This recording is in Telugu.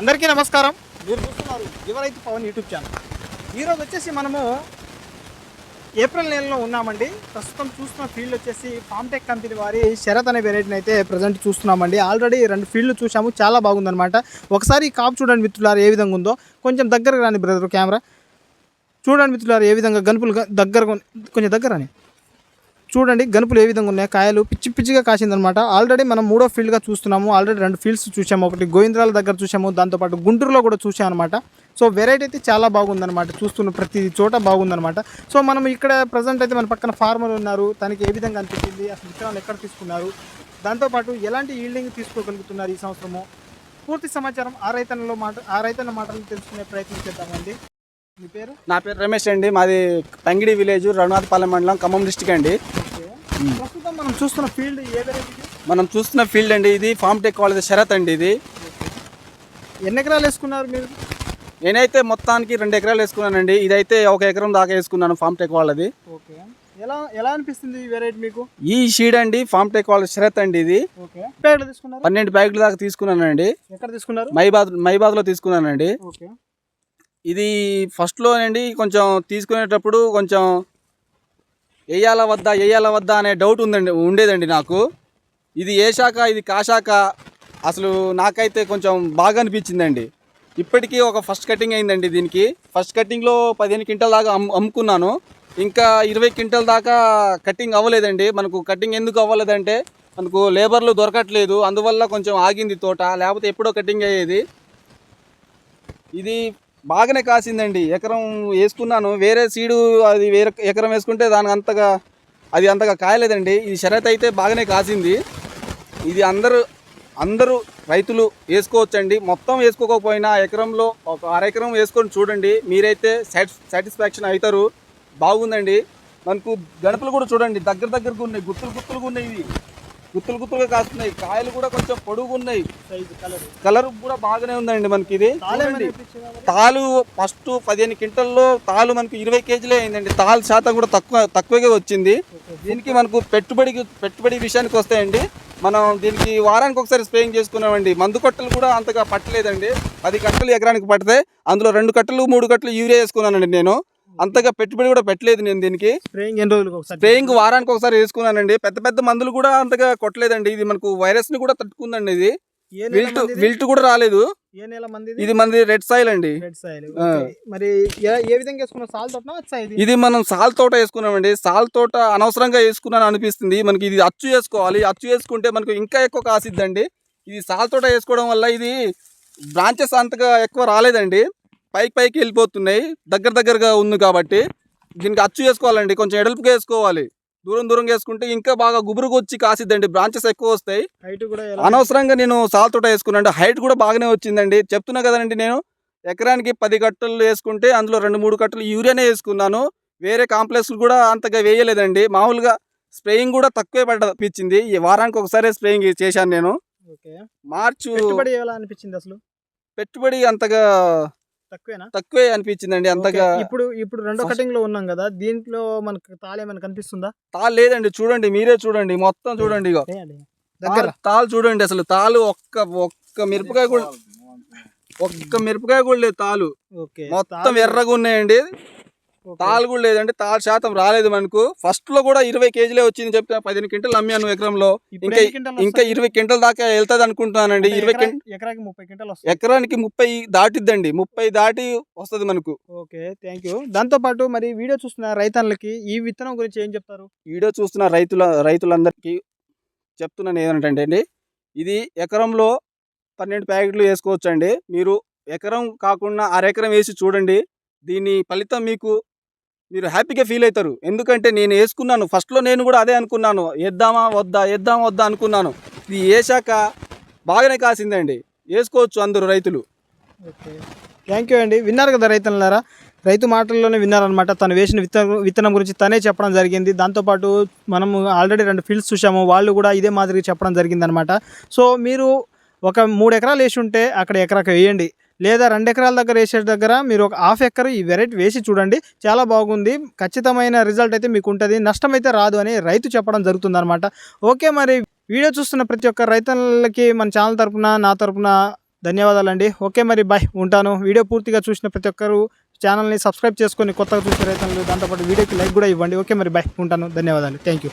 అందరికీ నమస్కారం. మీరు చూస్తున్నారు యువరైతు పవన్ యూట్యూబ్ ఛానల్. ఈరోజు వచ్చేసి మనము ఏప్రిల్ నెలలో ఉన్నామండి. ప్రస్తుతం చూస్తున్న ఫీల్డ్ వచ్చేసి ఫామ్టెక్ కంపెనీ వారి శరత్ అనే వెరైటీని అయితే ప్రజెంట్ చూస్తున్నామండి. ఆల్రెడీ రెండు ఫీల్డ్లు చూసాము చాలా బాగుందనమాట ఒకసారి కాప్ కాపు చూడండి మిత్రులారు ఏ విధంగా ఉందో. కొంచెం దగ్గరకు రాని బ్రదర్ కెమెరా. చూడండి మిత్రులారు ఏ విధంగా గనుపులు దగ్గర దగ్గరగా కొంచెం దగ్గర రాని. చూడండి గనుపులు ఏ విధంగా ఉన్నాయి. కాయలు పిచ్చి పిచ్చిగా కాసిందనమాట ఆల్రెడీ మనం మూడో ఫీల్డ్గా చూస్తున్నాము. ఆల్రెడీ రెండు ఫీల్డ్స్ చూసాము. ఒకటి గోవిందరాల దగ్గర చూసాము. దాంతోపాటు గుంటూరులో కూడా చూసాం అనమాట సో వెరైటీ అయితే చాలా బాగుందనమాట చూస్తున్న ప్రతి చోట బాగుందనమాట సో మనం ఇక్కడ ప్రజెంట్ అయితే మన పక్కన ఫార్మర్ ఉన్నారు. తనకి ఏ విధంగా అనిపించింది? అసలు విత్తనాలు ఎక్కడ తీసుకున్నారు? దాంతోపాటు ఎలాంటి ఈల్డింగ్ తీసుకోగలుగుతున్నారు ఈ సంవత్సరము? పూర్తి సమాచారం ఆ రైతన్నలో మాట ఆ రైతన్న మాటలు తెలుసుకునే ప్రయత్నం చేద్దామండి మీ పేరు? నా పేరు రమేష్ అండి. మాది తంగిడి విలేజ్ రఘునాథపాలెం మండలం ఖమ్మం డిస్టిక్ అండి. ప్రస్తుతం మనం చూస్తున్న ఫీల్డ్ ఏ వెరైటీ మనం చూస్తున్న ఫీల్డ్ అండి ఇది ఫామ్ టెక్ వాళ్ళది శరత్ అండి ఇది. ఎన్ని ఎకరాలు వేసుకున్నారు మీరు? నేనైతే మొత్తానికి రెండు ఎకరాలు వేసుకున్నానండి. ఇదైతే ఒక ఎకరం దాకా వేసుకున్నాను ఫామ్ టెక్ వాళ్ళది. ఓకే. ఎలా ఎలా అనిపిస్తుంది ఈ వెరైటీ మీకు? ఈ షీడ్ అండి ఫామ్ టెక్ వాళ్ళ శరత్ అండి ఇది. పన్నెండు ప్యాకెట్ల దాకా తీసుకున్నానండి. ఎక్కడ తీసుకున్నారు? మైబాద్ మైబాద్లో తీసుకున్నానండి. ఓకే. ఇది ఫస్ట్లో అండి కొంచెం తీసుకునేటప్పుడు కొంచెం వేయాలా వద్దా వేయాలా వద్దా అనే డౌట్ ఉందండి ఉండేదండి నాకు. ఇది ఏ శాఖ ఇది కాశాఖ అసలు నాకైతే కొంచెం బాగా అనిపించిందండి. ఇప్పటికీ ఒక ఫస్ట్ కటింగ్ అయిందండి దీనికి. ఫస్ట్ కటింగ్లో పదిహేను క్వింటల్ దాకా అమ్ అమ్ముకున్నాను. ఇంకా ఇరవై క్వింటల్ దాకా కటింగ్ అవ్వలేదండి. మనకు కటింగ్ ఎందుకు అవ్వలేదంటే మనకు లేబర్లు దొరకట్లేదు. అందువల్ల కొంచెం ఆగింది తోట. లేకపోతే ఎప్పుడో కటింగ్ అయ్యేది. ఇది బాగానే కాసిందండి. ఎకరం వేసుకున్నాను. వేరే సీడు అది వేరే ఎకరం వేసుకుంటే దానికి అంతగా అది అంతగా కాయలేదండి. ఇది షరత్ అయితే బాగానే కాసింది. ఇది అందరూ అందరూ రైతులు వేసుకోవచ్చండి. మొత్తం వేసుకోకపోయినా ఎకరంలో ఒక అర ఎకరం వేసుకొని చూడండి. మీరైతే సాటిస్ సాటిస్ఫాక్షన్ అవుతారు. బాగుందండి. మనకు గణపలు కూడా చూడండి. దగ్గర దగ్గరగా ఉన్నాయి. గుత్తులు గుత్తులుగా ఉన్నాయి ఇవి. గుత్తులు గుత్తులుగా కాస్తున్నాయి. కాయలు కూడా కొంచెం పొడుగు ఉన్నాయి సైజు కలర్ కూడా బాగానే ఉందండి మనకి ఇది. తాలు ఫస్ట్ పదిహేను క్వింటల్లో తాలు మనకు ఇరవై కేజీలే అయిందండి. తాలు శాతం కూడా తక్కువ తక్కువగా వచ్చింది. దీనికి మనకు పెట్టుబడికి పెట్టుబడి విషయానికి వస్తాయండి. మనం దీనికి వారానికి ఒకసారి స్ప్రేయింగ్ చేసుకున్నామండి. మందు కట్టలు కూడా అంతగా పట్టలేదండి. పది కట్టలు ఎకరానికి పడితే అందులో రెండు కట్టలు మూడు కట్టలు యూరియా వేసుకున్నానండి నేను. అంతగా పెట్టుబడి కూడా పెట్టలేదు నేను దీనికి. స్ప్రేయింగ్ ఎన్ని రోజులకు ఒకసారి? స్ప్రేయింగ్ వారానికి ఒకసారి వేసుకున్నానండి. పెద్ద పెద్ద మందులు కూడా అంతగా కొట్టలేదండి. ఇది మనకు వైరస్ని కూడా తట్టుకుందండి ఇది. విల్ట్? విల్ట్ కూడా రాలేదు. ఏ నెల మంది ఇది మనది రెడ్ సాయిల్ అండి. రెడ్ సాయిల్ ఆ. మరి ఏ- విధంగా వేసుకున్న సాల్ తోట వచ్చా ఇది? ఇది మనం సాల్ తోట వేసుకున్నామండి. సాల్ తోట అనవసరంగా వేసుకున్నాను అనిపిస్తుంది. మనకి ఇది అచ్చు వేసుకోవాలి. అచ్చు వేసుకుంటే మనకు ఇంకా ఎక్కువ కాసిద్దండి. ఇది సాల్ తోట వేసుకోవడం వల్ల ఇది బ్రాంచెస్ అంతగా ఎక్కువ రాలేదండి. పైకి పైకి వెళ్ళిపోతున్నాయి. దగ్గర దగ్గరగా ఉంది కాబట్టి దీనికి అచ్చు వేసుకోవాలండి. కొంచెం ఎడల్పుగా వేసుకోవాలి. దూరం దూరంగా వేసుకుంటే ఇంకా బాగా గుబురుగా వచ్చి కాసిద్దండి. బ్రాంచెస్ ఎక్కువ వస్తాయి. హైట్ కూడా ఎలా అనవసరంగా నేను సాల్ తోట వేసుకున్నాను హైట్ కూడా బాగానే వచ్చిందండి. చెప్తున్నా కదండి నేను ఎకరానికి పది కట్టలు వేసుకుంటే అందులో రెండు మూడు కట్టలు యూరియానే వేసుకున్నాను. వేరే కాంప్లెక్స్ కూడా అంతగా వేయలేదండి. మామూలుగా స్ప్రేయింగ్ కూడా తక్కువే పడ్డపించింది ఈ వారానికి ఒకసారి స్ప్రేయింగ్ చేశాను నేను. మార్చు అనిపించింది అసలు? పెట్టుబడి అంతగా తక్కువేనా? తక్కువే అనిపించిందండి అంతగా. ఇప్పుడు ఇప్పుడు రెండో కటింగ్లో ఉన్నాం కదా దీంట్లో మనకు తాళేమైనా కనిపిస్తుందా? తాళ్ళు లేదండి చూడండి మీరే చూడండి మొత్తం చూడండి ఇగో. లేదండి. దగ్గర. చూడండి అసలు తాళ్ళు ఒక్క ఒక్క మిరపకాయ కూడా ఒక్క మిరపకాయ కూడా లేదు ఓకే మొత్తం తాళు- ఎర్రగా ఉన్నాయండి. తాళ్ళు కూడా లేదండి. తాళ్ళు శాతం రాలేదు మనకు. ఫస్ట్లో కూడా ఇరవై కేజీలే వచ్చింది చెప్తే పదిహేను క్వింటల్ అమ్మాను ఎకరంలో. ఇంకా ఇంకా? ఇరవై క్వింటల్ దాకా వెళ్తుంది అనుకుంటున్నానండి. ఇరవై ఎకరా- క్వింటల్ ఎకరాకి ముప్పై క్వింటాలు ఎకరానికి ముప్పై దాటిద్దండి. ముప్పై దాటి వస్తుంది మనకు. ఓకే థ్యాంక్ యూ దాంతో పాటు మరి వీడియో చూస్తున్న రైతన్లకి ఈ విత్తనం గురించి ఏం చెప్తారు? వీడియో చూస్తున్న రైతుల రైతులందరికీ చెప్తున్నాను ఏంటంటే అండి. ఇది ఎకరంలో పన్నెండు ప్యాకెట్లు వేసుకోవచ్చు అండి మీరు ఎకరం కాకుండా అరెకరం వేసి చూడండి. దీని ఫలితం మీకు మీరు హ్యాపీగా ఫీల్ అవుతారు. ఎందుకంటే నేను వేసుకున్నాను. ఫస్ట్లో నేను కూడా అదే అనుకున్నాను. వేద్దామా వద్దా వేద్దామా వద్దా అనుకున్నాను. ఇది వేసాక బాగానే కాసిందండి. వేసుకోవచ్చు అందరూ రైతులు. ఓకే. థ్యాంక్ యూ అండి. విన్నారు కదా రైతులారా? రైతు మాటల్లోనే విన్నారనమాట తను వేసిన విత్తనం విత్తనం గురించి తనే చెప్పడం జరిగింది. దాంతోపాటు మనము ఆల్రెడీ రెండు ఫీల్డ్స్ చూసాము వాళ్ళు కూడా ఇదే మాదిరిగా చెప్పడం జరిగిందనమాట సో మీరు ఒక మూడు ఎకరాలు వేసి ఉంటే అక్కడ ఎకరాకు వేయండి. లేదా రెండు ఎకరాల దగ్గర వేసే దగ్గర మీరు ఒక హాఫ్ ఎకర్ ఈ వెరైటీ వేసి చూడండి. చాలా బాగుంది. ఖచ్చితమైన రిజల్ట్ అయితే మీకు ఉంటుంది. నష్టం అయితే రాదు అని రైతు చెప్పడం జరుగుతుంది అనమాట ఓకే మరి వీడియో చూస్తున్న ప్రతి ఒక్క రైతులకి మన ఛానల్ తరపున నా తరపున ధన్యవాదాలండి. ఓకే మరి బాయ్ ఉంటాను. వీడియో పూర్తిగా చూసిన ప్రతి ఒక్కరు ఛానల్ని సబ్స్క్రైబ్ చేసుకొని కొత్తగా చూసే రైతులు దాంతోపాటు వీడియోకి లైక్ కూడా ఇవ్వండి. ఓకే మరి బాయ్ ఉంటాను. ధన్యవాదాలు. Thank you